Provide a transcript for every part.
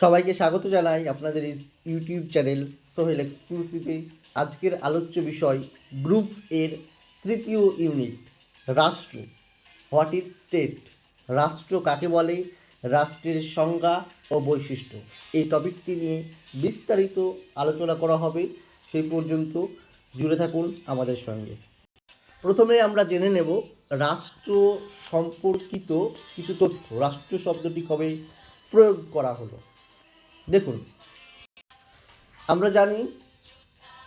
সবাইকে স্বাগত জানাই আপনাদের ইউটিউব চ্যানেল সোহেল এক্সক্লুসিভে আজকের আলোচ্য বিষয়, গ্রুপ এর তৃতীয় ইউনিট, রাষ্ট্র। হোয়াট ইজ স্টেট রাষ্ট্র কাকে বলে? রাষ্ট্রের সংজ্ঞা ও বৈশিষ্ট্য। এই টপিকটি নিয়ে বিস্তারিত আলোচনা করা হবে, সেই পর্যন্ত জুড়ে থাকুন আমাদের সঙ্গে। প্রথমে আমরা জেনে নেব, রাষ্ট্র সম্পর্কিত কিছু তথ্য, রাষ্ট্র শব্দটি কবে প্রয়োগ করা হলো। দেখুন, আমরা জানি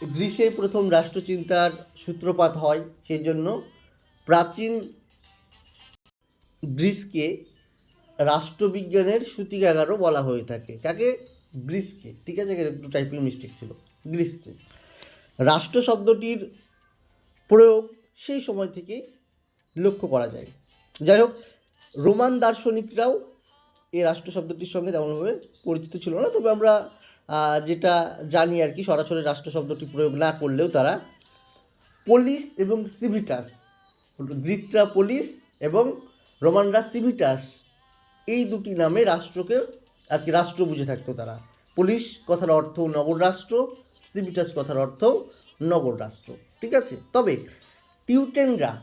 গ্রিসে প্রথম রাষ্ট্রচিন্তার সূত্রপাত হয় সেই জন্য প্রাচীন গ্রিসকে রাষ্ট্রবিজ্ঞানের সূতিকাগারও বলা হয়ে থাকে। কাকে? গ্রিসকে। ঠিক আছে একটু টাইপিং মিস্টেক ছিল। গ্রিসকে। রাষ্ট্র শব্দটির প্রয়োগ সেই সময় থেকে লক্ষ্য করা যায়। যাই হোক, রোমান দার্শনিকরাও এই রাষ্ট্র শব্দটির সঙ্গে তেমনভাবে পরিচিত ছিল না। তবে আমরা যেটা জানি আর কি, সরাসরি রাষ্ট্র শব্দটি প্রয়োগ না করলেও তারা পলিস এবং সিভিটাস, গ্রিকরা পলিস এবং রোমানরা সিভিটাস, এই দুটি নামে রাষ্ট্রকে আর কি রাষ্ট্র বুঝে থাকতো তারা। পুলিশ কথার অর্থ নগর রাষ্ট্র, সিভিটাস কথার অর্থ নগর রাষ্ট্র। ঠিক আছে? তবে টিউটেনরা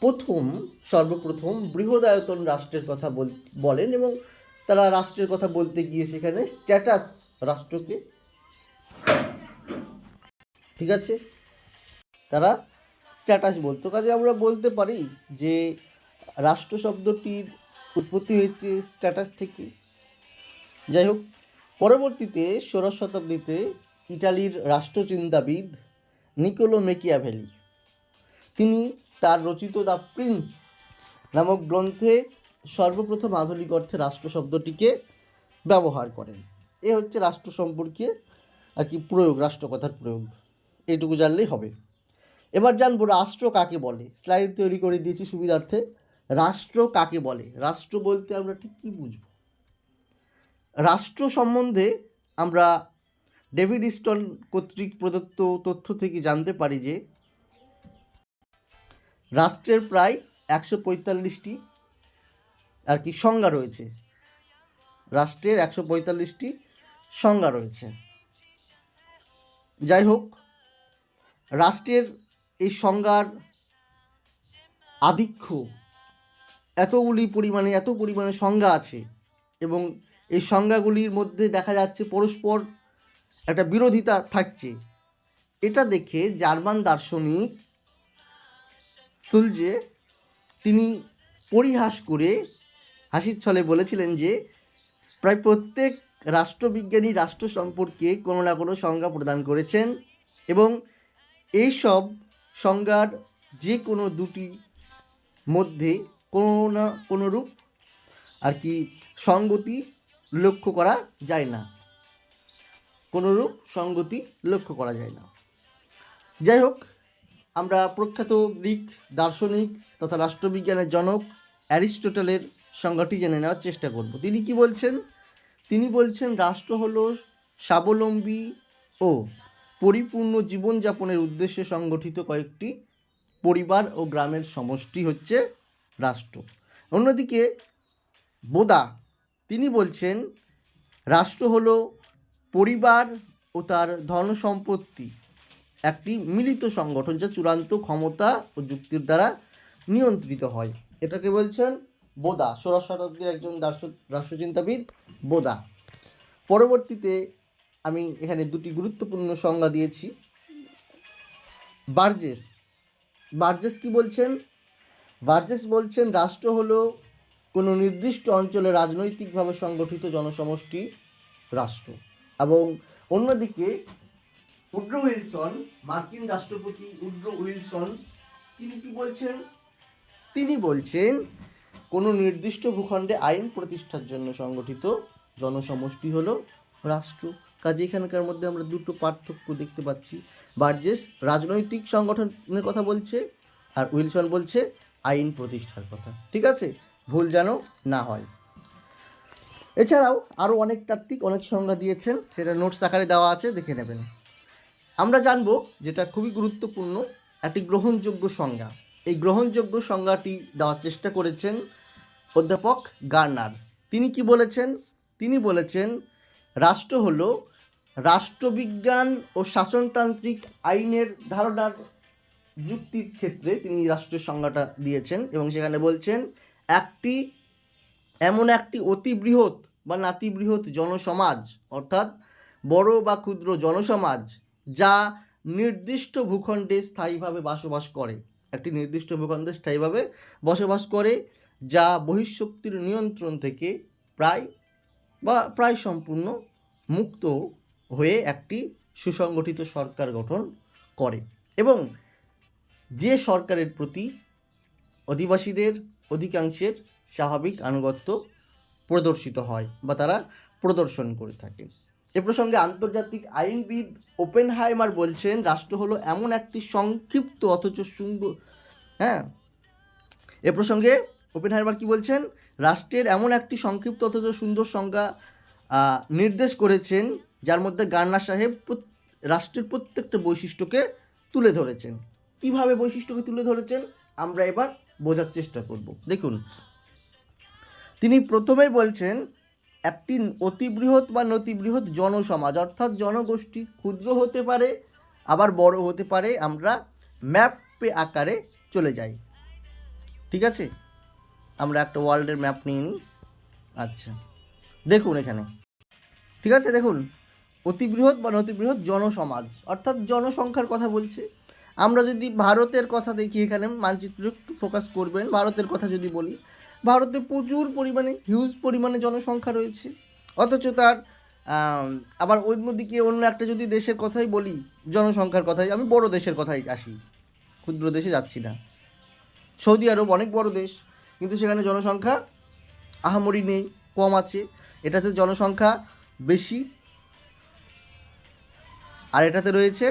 প্রথম, সর্বপ্রথম বৃহদায়তন রাষ্ট্রের কথা বল- বলেন এবং তারা রাষ্ট্রের কথা বলতে গিয়ে সেখানে স্ট্যাটাস রাষ্ট্রকে ঠিক আছে? তারা স্ট্যাটাস বলতো। কাজে আমরা বলতে পারি যে রাষ্ট্র শব্দটির উৎপত্তি হয়েছে স্ট্যাটাস থেকে। যাই হোক, পরবর্তীতে ষোড়শ শতাব্দীতে ইটালির রাষ্ট্রচিন্তাবিদ নিকোলো মেকিয়াভেলি, তিনি তার রচিত দ্য প্রিন্স নামক গ্রন্থে সর্বপ্রথম আধুনিক অর্থে রাষ্ট্র শব্দটিকে ব্যবহার করেন। এ হচ্ছে রাষ্ট্র সম্পর্কে আর কি প্রয়োগ, রাষ্ট্রকথার প্রয়োগ। এইটুকু জানলেই হবে। এবার জানব রাষ্ট্র কাকে বলে। স্লাইড তৈরি করে দিয়েছি সুবিধার্থে। রাষ্ট্র কাকে বলে? রাষ্ট্র বলতে আমরা ঠিক কী বুঝব? রাষ্ট্র সম্বন্ধে আমরা ডেভিড ইস্টন কর্তৃক প্রদত্ত তথ্য থেকে জানতে পারি যে, রাষ্ট্রের প্রায় একশো পঁয়তাল্লিশটি আর কি সংজ্ঞা রয়েছে। রাষ্ট্রের একশো পঁয়তাল্লিশটি সংজ্ঞা রয়েছে। যাই হোক, রাষ্ট্রের এই সংজ্ঞার আধিক্য এতগুলি পরিমাণে, এত পরিমাণে সংজ্ঞা আছে এবং এই সংজ্ঞাগুলির মধ্যে দেখা যাচ্ছে পরস্পর একটা বিরোধিতা থাকছে। এটা দেখে জার্মান দার্শনিক সুলজে তিনি পরিহাস করে হাসির ছলে বলেছিলেন যে, প্রায় প্রত্যেক রাষ্ট্রবিজ্ঞানী রাষ্ট্র সম্পর্কে কোনো না কোনো সংজ্ঞা প্রদান করেছেন এবং এই সব সংজ্ঞার যে কোনো দুটি মধ্যে কোনো না কোনো রূপ আর কি সঙ্গতি লক্ষ্য করা যায় না। কোনোরূপ সঙ্গতি লক্ষ্য করা যায় না। যাই হোক, আমরা প্রখ্যাত গ্রিক দার্শনিক তথা রাষ্ট্রবিজ্ঞানের জনক অ্যারিস্টোটলের সংজ্ঞাটি জেনে নেওয়ার চেষ্টা করব। তিনি কি বলছেন? তিনি বলছেন, রাষ্ট্র হলো স্বাবলম্বী ও পরিপূর্ণ জীবনযাপনের উদ্দেশ্যে সংগঠিত কয়েকটি পরিবার ও গ্রামের সমষ্টি হচ্ছে রাষ্ট্র। অন্যদিকে বোদা, তিনি বলছেন, রাষ্ট্র হলো পরিবার ও তার ধন সম্পত্তি একটি মিলিত সংগঠন যা চূড়ান্ত ক্ষমতা ও যুক্তির দ্বারা নিয়ন্ত্রিত হয়। এটাকে বলছেন বোদা, ষোড়শ শতাব্দীর একজন দার্শ রাষ্ট্রচিন্তাবিদ বোদা। পরবর্তীতে আমি এখানে দুটি গুরুত্বপূর্ণ সংজ্ঞা দিয়েছি। বার্জেস। বার্জেস কি বলছেন? বার্জেস বলছেন, রাষ্ট্র হলো কোনো নির্দিষ্ট অঞ্চলে রাজনৈতিকভাবে সংগঠিত জনসমষ্টি রাষ্ট্র। এবং অন্যদিকে, উড্রো উইলসন, মার্কিন রাষ্ট্রপতি উড্রো উইলসন, তিনি কি বলছেন? তিনি বলছেন কোনো নির্দিষ্ট ভূখণ্ডে আইন প্রতিষ্ঠার জন্য সংগঠিত জনসমষ্টি হলো রাষ্ট্র। কাজে এখানকার মধ্যে আমরা দুটো পার্থক্য দেখতে পাচ্ছি। বার্জেস রাজনৈতিক সংগঠনের কথা বলছে আর উইলসন বলছে আইন প্রতিষ্ঠার কথা। ঠিক আছে? ভুল যেন না হয়। এছাড়াও আরও অনেক তাত্ত্বিক অনেক সংজ্ঞা দিয়েছেন, সেটা নোটস আকারে দেওয়া আছে, দেখে নেবেন। আমরা জানব যেটা খুবই গুরুত্বপূর্ণ, একটি গ্রহণযোগ্য সংজ্ঞা। এই গ্রহণযোগ্য সংজ্ঞাটি দেওয়ার চেষ্টা করেছেন অধ্যাপক গার্নার। তিনি কি বলেছেন? তিনি বলেছেন, রাষ্ট্র হল রাষ্ট্রবিজ্ঞান ও শাসনতান্ত্রিক আইনের ধারণার যুক্তির ক্ষেত্রে তিনি রাষ্ট্রের সংজ্ঞাটা দিয়েছেন এবং সেখানে বলছেন, একটি, এমন একটি অতি বৃহৎ বা নাতিবৃহৎ জনসমাজ, অর্থাৎ বড় বা ক্ষুদ্র জনসমাজ, যা নির্দিষ্ট ভূখণ্ডে স্থায়ীভাবে বসবাস করে। একটি নির্দিষ্ট ভূখণ্ডে স্থায়ীভাবে বসবাস করে, যা বহিঃশক্তির নিয়ন্ত্রণ থেকে প্রায় বা প্রায় সম্পূর্ণ মুক্ত হয়ে একটি সুসংগঠিত সরকার গঠন করে এবং যে সরকারের প্রতি অধিবাসীদের অধিকাংশের স্বাভাবিক আনুগত্য প্রদর্শিত হয় বা তারা প্রদর্শন করে থাকে এ প্রসঙ্গে আন্তর্জাতিক আইনবিদ ওপেন হাইমার বলছেন, রাষ্ট্র হলো এমন একটি সংক্ষিপ্ত অথচ সুন্দর হ্যাঁ? এ প্রসঙ্গে ওপেন হাইমার কী বলছেন, রাষ্ট্রের এমন একটি সংক্ষিপ্ত অথচ সুন্দর সংজ্ঞা নির্দেশ করেছেন, যার মধ্যে গান্না সাহেব রাষ্ট্রের প্রত্যেকটা বৈশিষ্ট্যকে তুলে ধরেছেন। কীভাবে বৈশিষ্ট্যকে তুলে ধরেছেন, আমরা এবার বোঝার চেষ্টা করব। দেখুন, তিনি প্রথমেই বলছেন একটি অতি বৃহৎ বা নতি বৃহৎ জনসমাজ, অর্থাৎ জনগোষ্ঠী ক্ষুদ্র হতে পারে, আবার বড় হতে পারে, আমরা ম্যাপে আকারে চলে যাই। ঠিক আছে? আমরা একটা ওয়ার্ল্ডের ম্যাপ নিয়ে নিই। আচ্ছা। দেখুন এখানে। ঠিক আছে? দেখুন। অতি বৃহৎ বা নতি বৃহৎ জনসমাজ, অর্থাৎ জনসংখ্যার কথা বলছে। আমরা যদি ভারতের কথা দেখি এখানে, মানচিত্র একটু ফোকাস করবেন। ভারতের কথা যদি বলি ভারতে প্রচুর পরিমাণে হিউজ পরিমাণে জনসংখ্যা রয়েছে। অথচ তার আবার অন্যদিকে অন্য একটা যদি দেশের কথাই বলি, জনসংখ্যার কথাই, আমি বড় দেশের কথাই আসি, ক্ষুদ্র দেশে যাচ্ছি না। সৌদি আরব অনেক বড় দেশ, কিন্তু সেখানে জনসংখ্যা আহামরি নেই, কম আছে। এটাতে জনসংখ্যা বেশি, আর এটাতে রয়েছে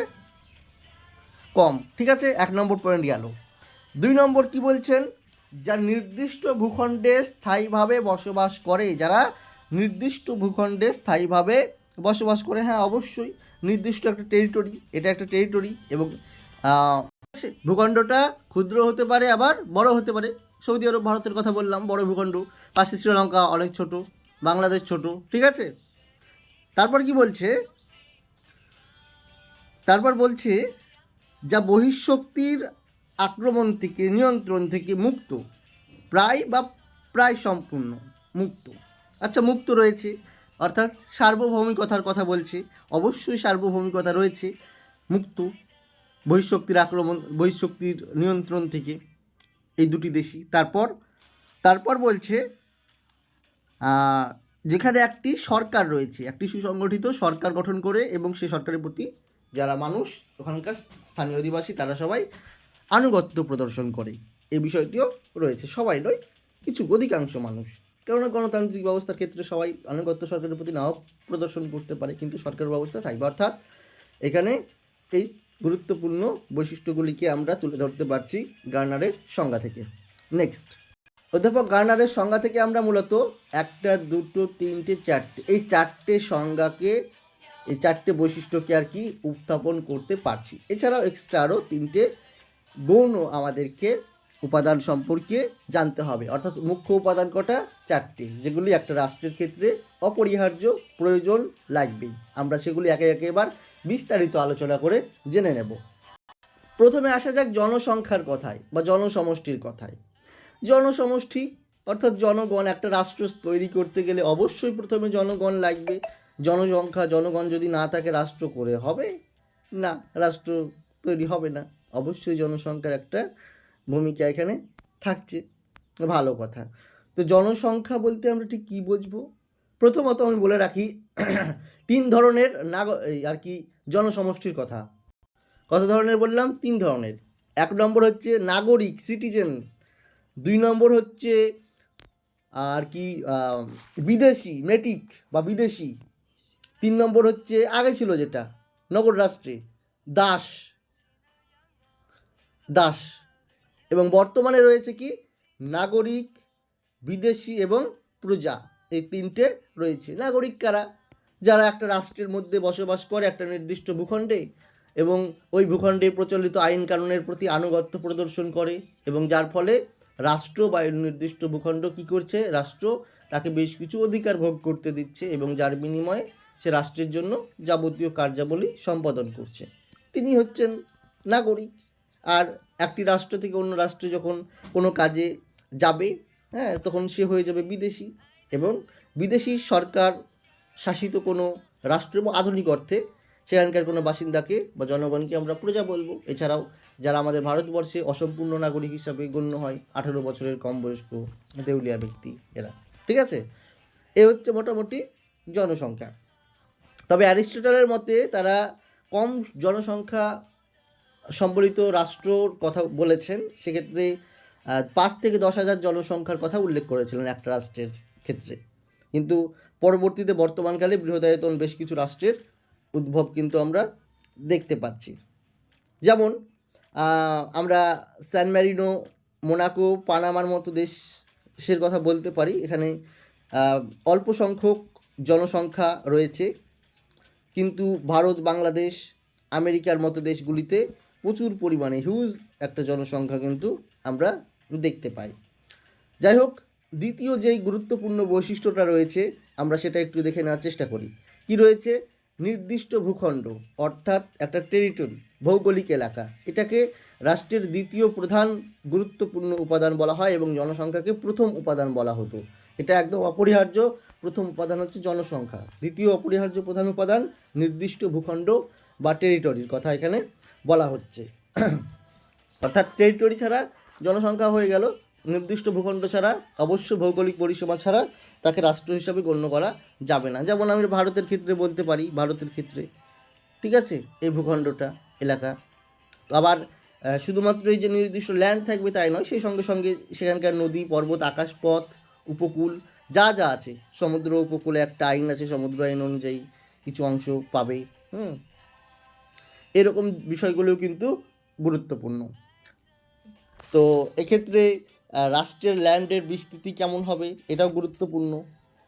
কম। ঠিক আছে, এক নম্বর পয়েন্ট গেল। দুই নম্বর কি বলছেন? যা নির্দিষ্ট ভূখণ্ডে স্থায়ীভাবে বসবাস করে, যারা নির্দিষ্ট ভূখণ্ডে স্থায়ীভাবে বসবাস করে হ্যাঁ অবশ্যই নির্দিষ্ট একটা টেরিটরি এটা একটা টেরিটরি এবং ভূখণ্ডটা ক্ষুদ্র হতে পারে, আবার বড় হতে পারে। সৌদি আরব, ভারতের কথা বললাম, বড় ভূখণ্ড। পাশে শ্রীলঙ্কা অনেক ছোট, বাংলাদেশ ছোট, ঠিক আছে? তারপর কি বলছে? তারপর বলছে, যা বহিঃশক্তির আক্রমণ থেকে নিয়ন্ত্রণ থেকে মুক্ত। প্রায় বা প্রায় সম্পূর্ণ মুক্ত। আচ্ছা মুক্ত রয়েছে, অর্থাৎ সার্বভৌমিকতার কথা বলছে। অবশ্যই সার্বভৌমিকতা রয়েছে, মুক্ত। বহিঃশক্তির আক্রমণ, বহিঃশক্তির নিয়ন্ত্রণ থেকে এই দুটি দেশই। তারপর তারপর বলছে যেখানে একটি সরকার রয়েছে, একটি সুসংগঠিত সরকার গঠন করে এবং সেই সরকারের প্রতি যারা মানুষ, ওখানকার স্থানীয় অধিবাসী, তারা সবাই আনুগত্য প্রদর্শন করে। এই বিষয়টিও রয়েছে। সবাই নয়, কিছু অধিকাংশ মানুষ। কেননা গণতান্ত্রিক ব্যবস্থার ক্ষেত্রে সবাই আনুগত্য সরকারের প্রতি নাও প্রদর্শন করতে পারে, কিন্তু সরকার ব্যবস্থা থাকবে। অর্থাৎ এখানে এই গুরুত্বপূর্ণ বৈশিষ্ট্যগুলিকে আমরা তুলে ধরতে পারছি গার্নারের সংজ্ঞা থেকে। নেক্সট অধ্যাপক গার্নারের সংজ্ঞা থেকে আমরা মূলত একটা, দুটো, তিনটে, চারটে, এই চারটে সংজ্ঞাকে, এই চারটে বৈশিষ্ট্যকে আর কি উত্থাপন করতে পারছি। এছাড়াও এক্সট্রা আরও তিনটে গৌণ আমাদেরকে উপাদান সম্পর্কে জানতে হবে। অর্থাৎ মুখ্য উপাদান কটা? চারটে, যেগুলি একটা রাষ্ট্রের ক্ষেত্রে অপরিহার্য, প্রয়োজন লাগবেই। আমরা সেগুলি একে একে এবার বিস্তারিত আলোচনা করে জেনে নেব। প্রথমে আসা যাক জনসংখ্যার কথায় বা জনসমষ্টির কথায়। জনসমষ্টি, অর্থাৎ জনগণ, একটা রাষ্ট্র তৈরি করতে গেলে অবশ্যই প্রথমে জনগণ লাগবে। জনসংখ্যা, জনগণ যদি না থাকে, রাষ্ট্র করে হবে? না, রাষ্ট্র তৈরি হবে না। অবশ্যই জনসংখ্যার একটা ভূমিকা এখানে থাকছে। ভালো কথা। তো জনসংখ্যা বলতে আমরা ঠিক কী বুঝব? প্রথমত আমি বলে রাখি, তিন ধরনের নাগ আর কি জনসমষ্টির কথা। কত ধরনের বললাম? তিন ধরনের। এক নম্বর হচ্ছে নাগরিক সিটিজেন দুই নম্বর হচ্ছে আর কি বিদেশি মেটিক বা বিদেশি। তিন নম্বর হচ্ছে, আগে ছিল যেটা, নগর রাষ্ট্রে, দাস। দাস। এবং বর্তমানে রয়েছে কি? নাগরিক, বিদেশি এবং প্রজা। এই তিনটে রয়েছে। নাগরিক কারা? যারা একটা রাষ্ট্রের মধ্যে বসবাস করে, একটা নির্দিষ্ট ভূখণ্ডে এবং ওই ভূখণ্ডে প্রচলিত আইন কানুনের প্রতি আনুগত্য প্রদর্শন করে এবং যার ফলে রাষ্ট্র বা নির্দিষ্ট ভূখণ্ড কী করছে? রাষ্ট্র তাকে বেশ কিছু অধিকার ভোগ করতে দিচ্ছে এবং যার বিনিময়ে সে রাষ্ট্রের জন্য যাবতীয় কার্যাবলী সম্পাদন করছে। তিনি হচ্ছেন নাগরিক। আর একটি রাষ্ট্র থেকে অন্য রাষ্ট্রে যখন কোনো কাজে যাবে হ্যাঁ তখন সে হয়ে যাবে বিদেশি এবং বিদেশি সরকার শাসিত কোনো রাষ্ট্র এবং আধুনিক অর্থে সেখানকার কোনো বাসিন্দাকে বা জনগণকে আমরা প্রজা বলব। এছাড়াও যারা আমাদের ভারতবর্ষে অসম্পূর্ণ নাগরিক হিসাবে গণ্য হয়, আঠেরো বছরের কম বয়স্ক দেউলিয়া ব্যক্তি এরা। ঠিক আছে? এ হচ্ছে মোটামুটি জনসংখ্যা। তবে অ্যারিস্টটলের মতে তারা কম জনসংখ্যা সম্বলিত রাষ্ট্রর কথা বলেছেন, সেক্ষেত্রে পাঁচ থেকে দশ হাজার জনসংখ্যার কথা উল্লেখ করেছিলেন একটা রাষ্ট্রের ক্ষেত্রে। কিন্তু পরবর্তীতে বর্তমানকালে বৃহদায়তন বেশ কিছু রাষ্ট্রের উদ্ভব কিন্তু আমরা দেখতে পাচ্ছি। যেমন আমরা স্যান ম্যারিনো, মোনাকো, পানামার মতো দেশের কথা বলতে পারি। এখানে অল্প সংখ্যক জনসংখ্যা রয়েছে। কিন্তু ভারত, বাংলাদেশ, আমেরিকার মতো দেশগুলিতে প্রচুর পরিমাণে হিউজ একটা জনসংখ্যা কিন্তু আমরা দেখতে পাই। যাই হোক, দ্বিতীয় যেই গুরুত্বপূর্ণ বৈশিষ্ট্যটা রয়েছে, আমরা সেটা একটু দেখে নেওয়ার চেষ্টা করি। কি রয়েছে? নির্দিষ্ট ভূখণ্ড, অর্থাৎ একটা টেরিটরি ভৌগোলিক এলাকা। এটাকে রাষ্ট্রের দ্বিতীয় প্রধান গুরুত্বপূর্ণ উপাদান বলা হয় এবং জনসংখ্যাকে প্রথম উপাদান বলা হতো। এটা একদম অপরিহার্য। প্রথম উপাদান হচ্ছে জনসংখ্যা। দ্বিতীয় অপরিহার্য প্রধান উপাদান, নির্দিষ্ট ভূখণ্ড বা টেরিটরির কথা এখানে বলা হচ্ছে। অর্থাৎ টেরিটরি ছাড়া, জনসংখ্যা হয়ে গেল, নির্দিষ্ট ভূখণ্ড ছাড়া, অবশ্য ভৌগোলিক পরিসীমা ছাড়া তাকে রাষ্ট্র হিসাবে গণ্য করা যাবে না। যেমন আমি ভারতের ক্ষেত্রে বলতে পারি, ভারতের ক্ষেত্রে। ঠিক আছে? এই ভূখণ্ডটা, এলাকা। আবার শুধুমাত্র এই যে নির্দিষ্ট ল্যান্ড থাকবে তাই নয়, সেই সঙ্গে সঙ্গে সেখানকার নদী, পর্বত, আকাশপথ, উপকূল, যা যা আছে, সমুদ্র উপকূলে একটা আইন আছে, সমুদ্র আইন অনুযায়ী কিছু অংশ পাবে। হুম? এরকম বিষয়গুলোও কিন্তু গুরুত্বপূর্ণ। তো এক্ষেত্রে রাষ্ট্রের ল্যান্ডের বিস্তৃতি কেমন হবে এটাও গুরুত্বপূর্ণ।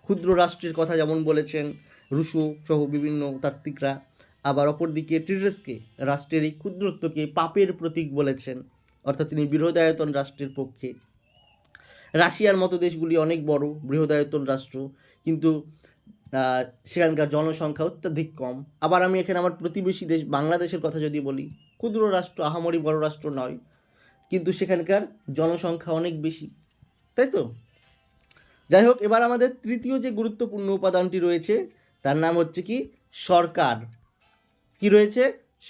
ক্ষুদ্র রাষ্ট্রের কথা যেমন বলেছেন রুশো সহ বিভিন্ন তাত্ত্বিকরা, আবার অপরদিকে টিরেসকে রাষ্ট্রের এই ক্ষুদ্রত্বকে পাপের প্রতীক বলেছেন, অর্থাৎ তিনি বৃহদায়তন রাষ্ট্রের পক্ষে। রাশিয়ার মতো দেশগুলি অনেক বড়, বৃহদায়তন রাষ্ট্র, কিন্তু সেখানকার জনসংখ্যা অত্যাধিক কম। আবার আমি এখানে আমার প্রতিবেশী দেশ বাংলাদেশের কথা যদি বলি, ক্ষুদ্র রাষ্ট্র আহামরি বড় রাষ্ট্র নয়, কিন্তু সেখানকার জনসংখ্যা অনেক বেশি। তাই তো? যাই হোক, এবার আমাদের তৃতীয় যে গুরুত্বপূর্ণ উপাদানটি রয়েছে, তার নাম হচ্ছে কি? সরকার। কি রয়েছে?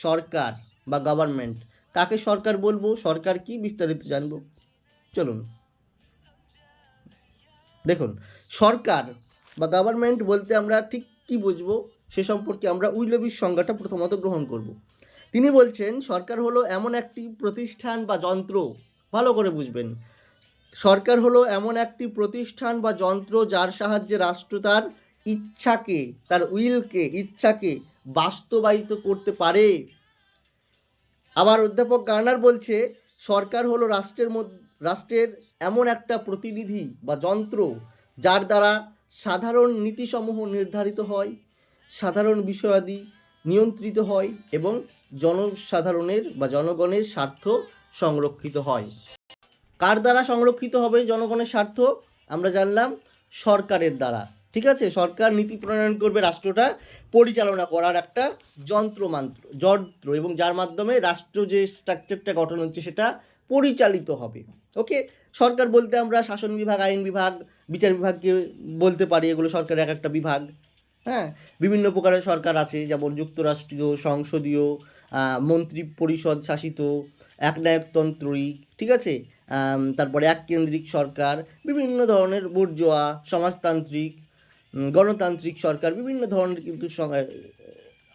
সরকার বা গভর্নমেন্ট কাকে সরকার বলব? সরকার কি? বিস্তারিত জানব। চলুন। দেখুন, সরকার বা গভর্নমেন্ট বলতে আমরা ঠিক কি বুঝব, সে সম্পর্কে আমরা উইলবির সংজ্ঞাটা প্রথমত গ্রহণ করব। তিনি বলছেন, সরকার হলো এমন একটি প্রতিষ্ঠান বা যন্ত্র, ভালো করে বুঝবেন। সরকার হলো এমন একটি প্রতিষ্ঠান বা যন্ত্র যার সাহায্যে রাষ্ট্র তার ইচ্ছাকে, তার উইলকে, ইচ্ছাকে বাস্তবায়িত করতে পারে। আবার অধ্যাপক গার্নার বলছে, সরকার হলো রাষ্ট্রের মধ্যে, রাষ্ট্রের এমন একটা প্রতিনিধি বা যন্ত্র যার দ্বারা সাধারণ নীতিসমূহ নির্ধারিত হয়, সাধারণ বিষয়াদি নিয়ন্ত্রিত হয় এবং জনসাধারণের বা জনগণের স্বার্থ সংরক্ষিত হয়। কার দ্বারা সংরক্ষিত হবে জনগণের স্বার্থ? আমরা জানলাম সরকারের দ্বারা। ঠিক আছে? সরকার নীতি প্রণয়ন করবে রাষ্ট্রটা পরিচালনা করার একটা যন্ত্রমান্ত্র যন্ত্র এবং যার মাধ্যমে রাষ্ট্র যে স্ট্রাকচারটা গঠন হচ্ছে সেটা পরিচালিত হবে। ওকে? সরকার বলতে আমরা শাসন বিভাগ, আইন বিভাগ বিচার বিভাগকে বলতে পারি, এগুলো সরকারের এক একটা বিভাগ। হ্যাঁ? বিভিন্ন প্রকারের সরকার আছে, যেমন যুক্তরাষ্ট্রীয়, সংসদীয় মন্ত্রী পরিষদ শাসিত একনায়কতন্ত্রী ঠিক আছে? তারপরে এককেন্দ্রিক সরকার, বিভিন্ন ধরনের বুর্জোয়া, সমাজতান্ত্রিক গণতান্ত্রিক সরকার, বিভিন্ন ধরনের কিন্তু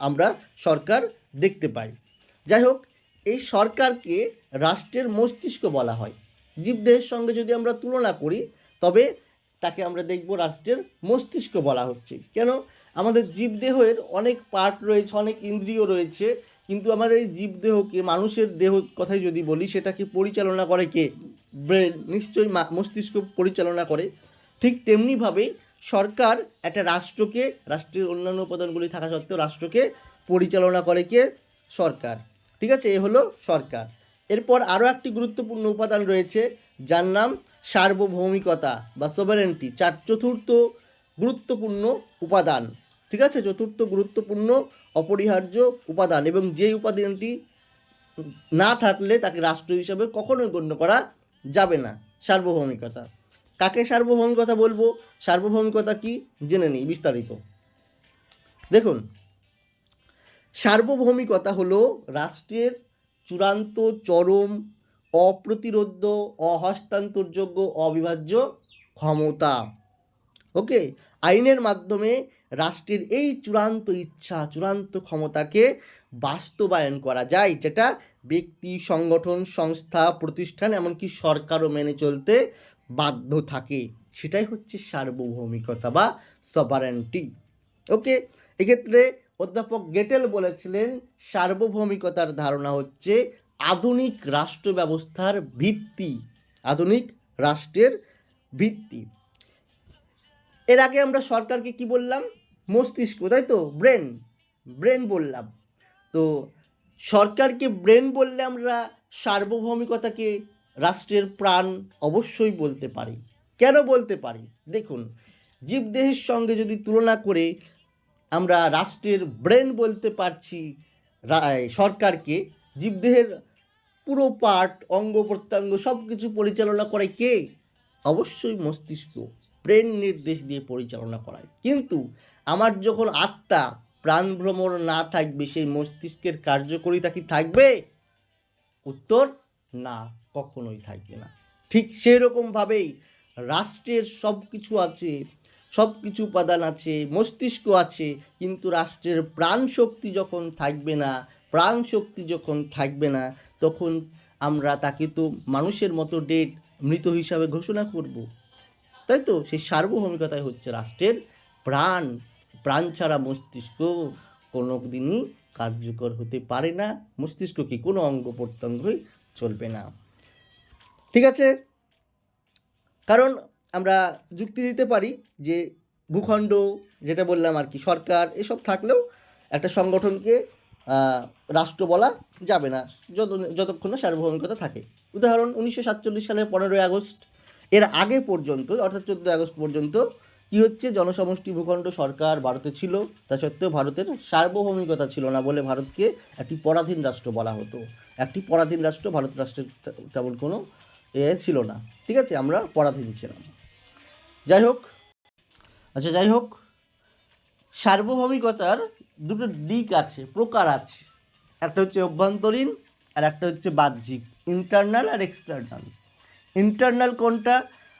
আমরা সরকার দেখতে পাই। যাই হোক, এই সরকারকে রাষ্ট্রের মস্তিষ্ক বলা হয়। জীবদেহের সঙ্গে যদি আমরা তুলনা করি, তবে তাকে আমরা দেখব রাষ্ট্রের মস্তিষ্ক বলা হচ্ছে। কেন? আমাদের জীবদেহের অনেক পার্ট রয়েছে, অনেক ইন্দ্রিয় রয়েছে, কিন্তু আমার এই জীবদেহকে, মানুষের দেহ কথাই যদি বলি, সেটাকে পরিচালনা করে কে? ব্রেন নিশ্চয়ই মস্তিষ্ক পরিচালনা করে। ঠিক তেমনিভাবেই সরকার একটা রাষ্ট্রকে, রাষ্ট্রের অন্যান্য উপাদানগুলি থাকা সত্ত্বেও রাষ্ট্রকে পরিচালনা করে কে? সরকার। ঠিক আছে? এ হলো সরকার। এরপর আরও একটি গুরুত্বপূর্ণ উপাদান রয়েছে যার নাম সার্বভৌমিকতা বা সোভারেন্টি চার চতুর্থ গুরুত্বপূর্ণ উপাদান। ঠিক আছে? চতুর্থ গুরুত্বপূর্ণ অপরিহার্য উপাদান এবং যে উপাদানটি না থাকলে তাকে রাষ্ট্র হিসাবে কখনোই গণ্য করা যাবে না। সার্বভৌমিকতা। কাকে সার্বভৌমিকতা বলব? সার্বভৌমিকতা কি? জেনে নিই, বিস্তারিত। দেখুন, সার্বভৌমিকতা হলো রাষ্ট্রের চূড়ান্ত চরম অপ্রতিরোধ্য, অহস্তান্তরযোগ্য, অবিভাজ্য ক্ষমতা। ওকে আইনের মাধ্যমে রাষ্ট্রের এই চূড়ান্ত ইচ্ছা, চূড়ান্ত ক্ষমতাকে বাস্তবায়ন করা যায়, যেটা ব্যক্তি, সংগঠন, সংস্থা, প্রতিষ্ঠান, এমনকি সরকারও মেনে চলতে বাধ্য থাকে। সেটাই হচ্ছে সার্বভৌমিকতা বা সভারেন্টি ওকে এক্ষেত্রে অধ্যাপক গেটেল বলেছিলেন, সার্বভৌমিকতার ধারণা হচ্ছে আধুনিক রাষ্ট্র ব্যবস্থার ভিত্তি, আধুনিক রাষ্ট্রের ভিত্তি। এর আগে আমরা সরকারকে কি বললাম? মস্তিষ্ক, তাই তো? ব্রেন ব্রেন বললাম। তো সরকারকে ব্রেন বললে আমরা সার্বভৌমিকতাকে রাষ্ট্রের প্রাণ অবশ্যই বলতে পারি। কেন বলতে পারি? দেখুন, জীবদেহের সঙ্গে যদি তুলনা করে আমরা রাষ্ট্রের ব্রেন বলতে পারছি সরকারকে, জীবদেহের পুরো পার্ট অঙ্গ প্রত্যঙ্গ সব কিছু পরিচালনা করে কে? অবশ্যই মস্তিষ্ক। ব্রেন নির্দেশ দিয়ে পরিচালনা করায়। কিন্তু আমার যখন আত্মা প্রাণ ভ্রমণ না থাকবে, সেই মস্তিষ্কের কার্যকরিতা কি থাকবে? উত্তর, না, কখনোই থাকবে না। ঠিক সেই রকমভাবেই রাষ্ট্রের সব কিছু আছে সব কিছু উপাদান আছে, মস্তিষ্ক আছে, কিন্তু রাষ্ট্রের প্রাণ শক্তি যখন থাকবে না প্রাণ শক্তি যখন থাকবে না তখন আমরা তাকে তো মানুষের মতো ডেট মৃত হিসাবে ঘোষণা করব। তাই তো? সেই সার্বভৌমিকতাই হচ্ছে রাষ্ট্রের প্রাণ। প্রাণ ছাড়া মস্তিষ্ক কোনো দিনই কার্যকর হতে পারে না। মস্তিষ্ক কি কোনো অঙ্গ প্রত্যঙ্গই চলবে না। ঠিক আছে? কারণ আমরা যুক্তি দিতে পারি যে ভূখণ্ড, যেটা বললাম আর কি, সরকার, এসব থাকলেও একটা সংগঠনকে রাষ্ট্র বলা যাবে না। যত যতক্ষণ না সার্বভৌমিকতা থাকে। উদাহরণ, উনিশশো সাতচল্লিশ সালের পনেরোই আগস্ট। এর আগে পর্যন্ত, অর্থাৎ চোদ্দোই আগস্ট পর্যন্ত, কি হচ্ছে? জনসমষ্টি ভূখণ্ড সরকার ভারতে ছিল। তা সত্ত্বেও ভারতের সার্বভৌমিকতা ছিল না বলে ভারতকে একটি পরাধীন রাষ্ট্র বলা হতো। একটি পরাধীন রাষ্ট্র ভারত রাষ্ট্রের তেমন কোনো এ ছিল না। ঠিক আছে, আমরা পরাধীন ছিলাম। যাই হোক আচ্ছা যাই হোক, সার্বভৌমিকতার দুটো দিক আছে, প্রকার আছে। একটা হচ্ছে অভ্যন্তরীণ আর একটা হচ্ছে বাহ্যিক ইন্টারনাল আর এক্সটার্নাল ইন্টারনাল কোনটা?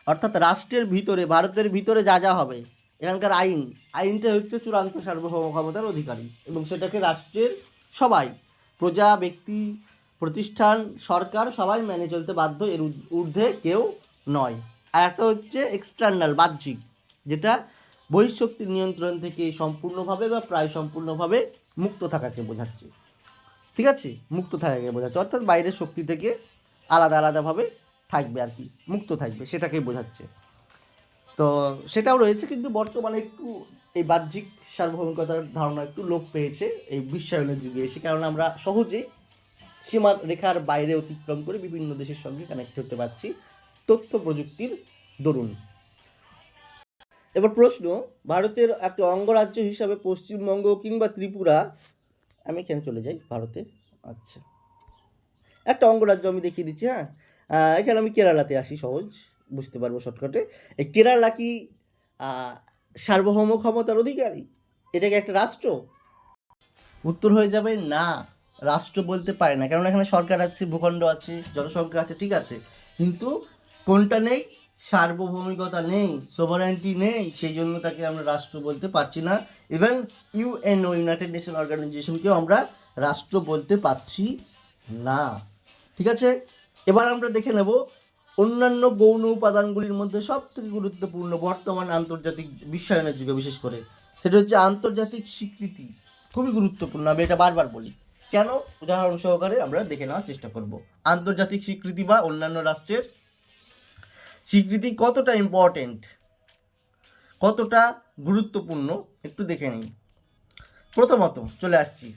অর্থাৎ রাষ্ট্রের ভিতরে, ভারতের ভিতরে যা যা হবে, এখানকার আইন। আইনটা হচ্ছে চূড়ান্ত সার্বভৌম ক্ষমতার অধিকারী এবং সেটাকে রাষ্ট্রের সবাই, প্রজা, ব্যক্তি, প্রতিষ্ঠান, সরকার সবাই মেনে চলতে বাধ্য, এর ঊর্ধ্বে কেউ নয়। আর একটা হচ্ছে এক্সটার্নাল বাহ্যিক, যেটা বহিঃশক্তির নিয়ন্ত্রণ থেকে সম্পূর্ণভাবে বা প্রায় সম্পূর্ণভাবে মুক্ত থাকাকে বোঝাচ্ছে। ঠিক আছে? মুক্ত থাকাকে বোঝাচ্ছে। অর্থাৎ বাইরের শক্তি থেকে আলাদা আলাদাভাবে থাকবে আর কি, মুক্ত থাকবে, সেটাকে বোঝাচ্ছে। তো সেটাও রয়েছে, কিন্তু বর্তমানে একটু এই বাহ্যিক সার্বভৌমিকতার ধারণা একটু লোপ পেয়েছে এই বিশ্বায়নের যুগে এসে, কারণ আমরা সহজেই সীমা রেখার বাইরে অতিক্রম করে বিভিন্ন দেশের সঙ্গে কানেক্ট হতে পারছি তথ্য প্রযুক্তির দরুন। এবার প্রশ্ন, ভারতের একটা অঙ্গরাজ্য হিসাবে পশ্চিমবঙ্গ কিংবা ত্রিপুরা, আমি এখানে চলে যাই ভারতে আচ্ছা। একটা অঙ্গরাজ্য আমি দেখিয়ে দিচ্ছি হ্যাঁ? এখানে আমি কেরালাতে আসি সহজ, বুঝতে পারব শর্টকাটে। এই কেরালা কি সার্বভৌম ক্ষমতার অধিকারী? এটা কি একটা রাষ্ট্র? উত্তর হয়ে যাবে, না, রাষ্ট্র বলতে পারে না কারণ এখানে সরকার আছে, ভূখণ্ড আছে, জনসংখ্যা আছে, ঠিক আছে। কিন্তু কোনটা নেই? সার্বভৌমিকতা নেই সোভারেন্টি নেই, সেই জন্য তাকে আমরা রাষ্ট্র বলতে পারছি না। ইভেন ইউএনও ইউনাইটেড নেশন অর্গানাইজেশনকেও আমরা রাষ্ট্র বলতে পারছি না। ঠিক আছে? এবার আমরা দেখে নেব অন্যান্য গৌণ উপাদানগুলির মধ্যে সবথেকে গুরুত্বপূর্ণ বর্তমান আন্তর্জাতিক বিশ্বায়নের যুগে, বিশেষ করে। সেটা হচ্ছে আন্তর্জাতিক স্বীকৃতি। খুবই গুরুত্বপূর্ণ, আমি এটা বারবার বলি। কেন? উদাহরণ সহকারে আমরা দেখে নেওয়ার চেষ্টা করব। আন্তর্জাতিক স্বীকৃতি বা অন্যান্য রাষ্ট্রের স্বীকৃতি কতটা ইম্পর্টেন্ট কতটা গুরুত্বপূর্ণ? একটু দেখে নিই। প্রথমত চলে আসছি।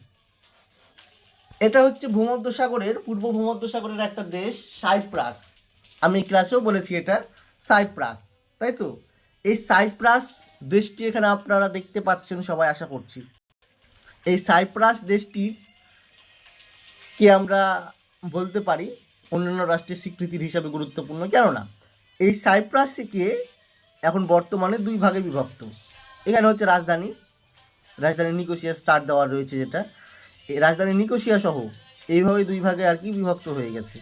এটা হচ্ছে ভূমধ্যসাগরের, পূর্ব ভূমধ্যসাগরের একটা দেশ, সাইপ্রাস। আমি ক্লাসেও বলেছি এটা, সাইপ্রাস। তাই তো? এই সাইপ্রাস দেশটি এখানে আপনারা দেখতে পাচ্ছেন, সবাই আশা করছি। এই সাইপ্রাস দেশটির কে আমরা বলতে পারি? অন্যান্য রাষ্ট্রের স্বীকৃতির হিসাবে গুরুত্বপূর্ণ, কেননা এই সাইপ্রাসকে এখন বর্তমানে দুই ভাগে বিভক্ত। এখানে হচ্ছে রাজধানী রাজধানী নিকোসিয়া স্টার দেওয়া রয়েছে যেটা। রাজধানী নিকোসিয়া সহ এইভাবে দুই ভাগে আর কি বিভক্ত হয়ে গেছে।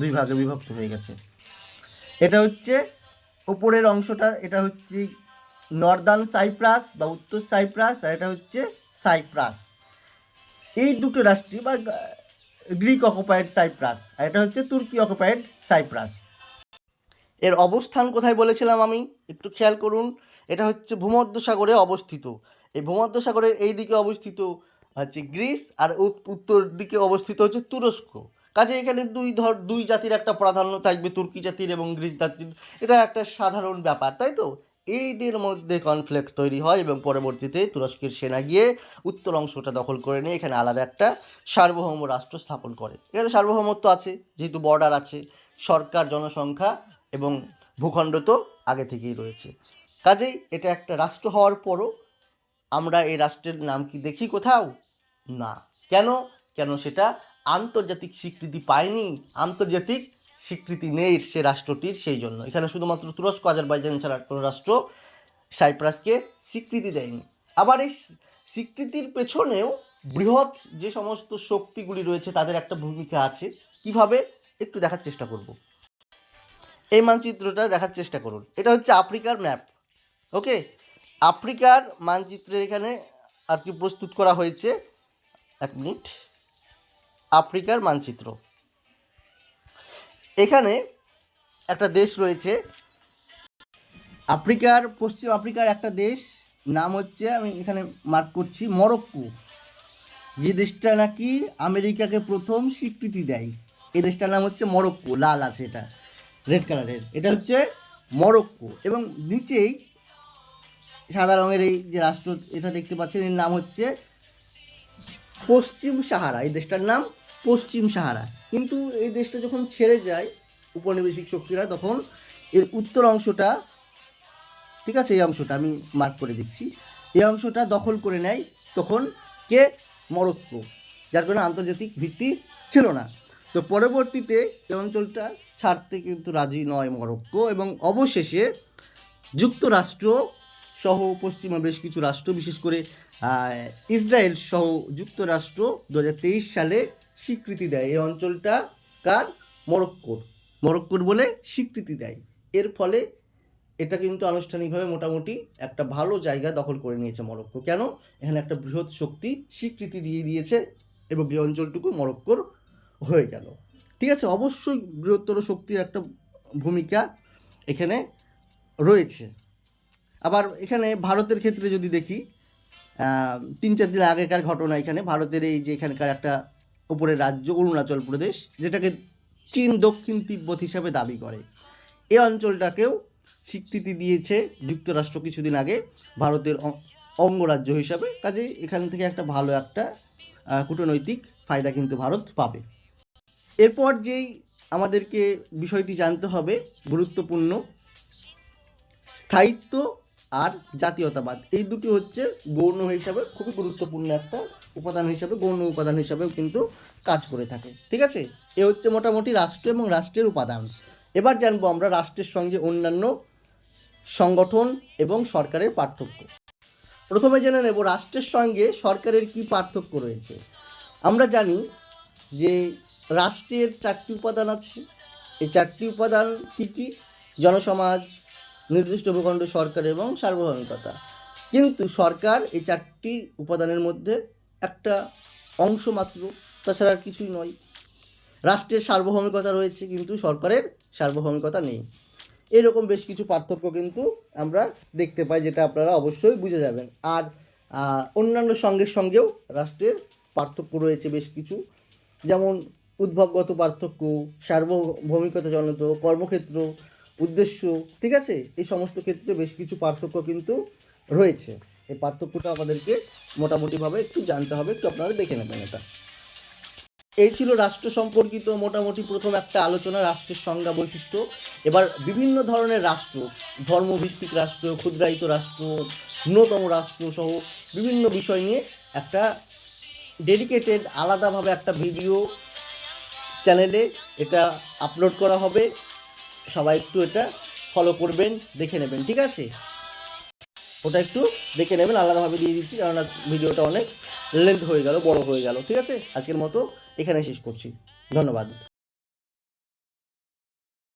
দুই ভাগে বিভক্ত হয়ে গেছে। এটা হচ্ছে ওপরের অংশটা, এটা হচ্ছে নর্দার্ন সাইপ্রাস বা উত্তর সাইপ্রাস, আর এটা হচ্ছে সাইপ্রাস। এই দুটো রাষ্ট্রই বা গ্রিক অকুপায়েড সাইপ্রাস, আর এটা হচ্ছে তুর্কি অকুপায়েড সাইপ্রাস। এর অবস্থান কোথায় বলেছিলাম আমি? একটু খেয়াল করুন, এটা হচ্ছে ভূমধ্যসাগরে অবস্থিত। এই ভূমধ্যসাগরের এই দিকে অবস্থিত হচ্ছে গ্রিস, আর উত- উত্তর দিকে অবস্থিত হচ্ছে তুরস্ক। কাজে এখানে দুই ধর, দুই জাতির একটা প্রাধান্য থাকবে, তুর্কি জাতির এবং গ্রিস জাতির। এটা একটা সাধারণ ব্যাপার, তাই তো? এইদের মধ্যে কনফ্লিক্ট তৈরি হয় এবং পরবর্তীতে তুরস্কের সেনা গিয়ে উত্তর অংশটা দখল করে নিয়ে এখানে আলাদা একটা সার্বভৌম রাষ্ট্র স্থাপন করে। এখানে সার্বভৌমত্ব আছে, যেহেতু বর্ডার আছে, সরকার, জনসংখ্যা এবং ভূখণ্ড তো আগে থেকেই রয়েছে। কাজেই এটা একটা রাষ্ট্র হওয়ার পরও আমরা এই রাষ্ট্রের নাম কি দেখি কোথাও? না। কেন? কেন সেটা আন্তর্জাতিক স্বীকৃতি পায়নি? আন্তর্জাতিক স্বীকৃতি নেই সে রাষ্ট্রটির সেই জন্য। এখানে শুধুমাত্র তুরস্ক, আজারবাইজান ছাড়া কোনো রাষ্ট্র সাইপ্রাসকে স্বীকৃতি দেয়নি। আবার এই স্বীকৃতির পেছনেও বৃহৎ যে সমস্ত শক্তিগুলি রয়েছে, তাদের একটা ভূমিকা আছে। কীভাবে? একটু দেখার চেষ্টা করব। এই মানচিত্রটা দেখার চেষ্টা করুন। এটা হচ্ছে আফ্রিকার ম্যাপ। ওকে? আফ্রিকার মানচিত্রের এখানে আর কি প্রস্তুত করা হয়েছে। এক মিনিট। আফ্রিকার মানচিত্র। এখানে একটা দেশ রয়েছে। আফ্রিকার, পশ্চিম আফ্রিকার একটা দেশ, নাম হচ্ছে, আমি এখানে মার্ক করছি, মরক্কো। যে দেশটা নাকি আমেরিকাকে প্রথম স্বীকৃতি দেয়। এই দেশটার নাম হচ্ছে মরক্কো, লাল আছে এটা রেড কালারের এটা হচ্ছে মরক্কো এবং নিচেই সাদা রঙের এই যে রাষ্ট্র এটা দেখতে পাচ্ছেন, এর নাম হচ্ছে পশ্চিম সাহারা। এই দেশটার নাম পশ্চিম সাহারা। কিন্তু এই দেশটা যখন ছেড়ে যায় উপনিবেশিক শক্তিরা, তখন এর উত্তর অংশটা, ঠিক আছে, এই অংশটা আমি মার্ক করে দিচ্ছি, এই অংশটা দখল করে নেয় তখন কে? মরক্কো। যার কারণে আন্তর্জাতিক ভিত্তি ছিল না। তো পরবর্তীতে এই অঞ্চলটা ছাড়তে কিন্তু রাজি নয় মরক্কো এবং অবশেষে যুক্তরাষ্ট্র সহ পশ্চিমা বেশ কিছু রাষ্ট্র, বিশেষ করে ইসরায়েল সহ যুক্তরাষ্ট্র দু হাজার তেইশ সালে স্বীকৃতি দেয়। এই অঞ্চলটা কার? মরক্কোর। মরক্কোর বলে স্বীকৃতি দেয়। এর ফলে এটা কিন্তু আনুষ্ঠানিকভাবে মোটামুটি একটা ভালো জায়গা দখল করে নিয়েছে মরক্কো। কেন? এখানে একটা বৃহৎ শক্তি স্বীকৃতি দিয়ে দিয়েছে এবং এই অঞ্চলটুকু মরক্কোর হয়ে গেল। ঠিক আছে, অবশ্যই বৃহত্তর শক্তির একটা ভূমিকা এখানে রয়েছে। আবার এখানে ভারতের ক্ষেত্রে যদি দেখি তিন চার দিন আগেকার ঘটনা এখানে। ভারতের এই যে এখানকার একটা উপরের রাজ্য অরুণাচল প্রদেশ, যেটাকে চীন দক্ষিণ তিব্বত হিসাবে দাবি করে। এই অঞ্চলটাকেও স্বীকৃতি দিয়েছে যুক্তরাষ্ট্র কিছুদিন আগে, ভারতের অঙ্গরাজ্য হিসাবে। কাজে এখান থেকে একটা ভালো একটা কূটনৈতিক ফায়দা কিন্তু ভারত পাবে। এরপর যেই আমাদেরকে বিষয়টি জানতে হবে, গুরুত্বপূর্ণ, স্থায়িত্ব আর জাতীয়তাবাদ। এই দুটি হচ্ছে গৌণ হিসাবে খুবই গুরুত্বপূর্ণ একটা উপাদান হিসাবে, গৌণ উপাদান হিসাবেও কিন্তু কাজ করে থাকে। ঠিক আছে? এ হচ্ছে মোটামুটি রাষ্ট্র এবং রাষ্ট্রের উপাদান। এবার জানব আমরা রাষ্ট্রের সঙ্গে অন্যান্য সংগঠন এবং সরকারের পার্থক্য। প্রথমে জেনে নেব রাষ্ট্রের সঙ্গে সরকারের কি পার্থক্য রয়েছে। আমরা জানি যে রাষ্ট্রের চারটি উপাদান আছে। এই চারটি উপাদান কী কী? জনসমাজ, নির্দিষ্ট ভূখণ্ড, সরকার এবং সার্বভৌমিকতা। কিন্তু সরকার এই চারটি উপাদানের মধ্যে একটা অংশ মাত্র, তাছাড়া আর কিছুই নয়। রাষ্ট্রের সার্বভৌমিকতা রয়েছে কিন্তু সরকারের সার্বভৌমিকতা নেই। এরকম বেশ কিছু পার্থক্য কিন্তু আমরা দেখতে পাই, যেটা আপনারা অবশ্যই বুঝে যাবেন। আর অন্যান্য সঙ্গের সঙ্গেও রাষ্ট্রের পার্থক্য রয়েছে বেশ কিছু। যেমন উদ্ভবগত পার্থক্য সার্বভৌমিকতা জনিত কর্মক্ষেত্র, উদ্দেশ্য, ঠিক আছে? এই সমস্ত ক্ষেত্রে বেশ কিছু পার্থক্য কিন্তু রয়েছে। এই পার্থক্যটা আমাদেরকে মোটামুটিভাবে একটু জানতে হবে, একটু আপনারা দেখে নেবেন এটা। এই ছিল রাষ্ট্র সম্পর্কিত মোটামুটি প্রথম একটা আলোচনা, রাষ্ট্রের সংজ্ঞা বৈশিষ্ট্য। এবার বিভিন্ন ধরনের রাষ্ট্র, ধর্মভিত্তিক রাষ্ট্র, ক্ষুদ্রায়িত রাষ্ট্র, ন্যূনতম রাষ্ট্র সহ বিভিন্ন বিষয় নিয়ে একটা ডেডিকেটেড আলাদাভাবে একটা ভিডিও চ্যানেলে এটা আপলোড করা হবে। সবাই একটু এটা ফলো করবেন, দেখে নেবেন, ঠিক আছে? ওটা একটু দেখে নেবেন, আলাদাভাবে দিয়ে দিচ্ছি, কেননা ভিডিওটা অনেক লেন্থ হয়ে গেল, বড় হয়ে গেল, ঠিক আছে? আজকের মতো এখানে শেষ করছি। ধন্যবাদ।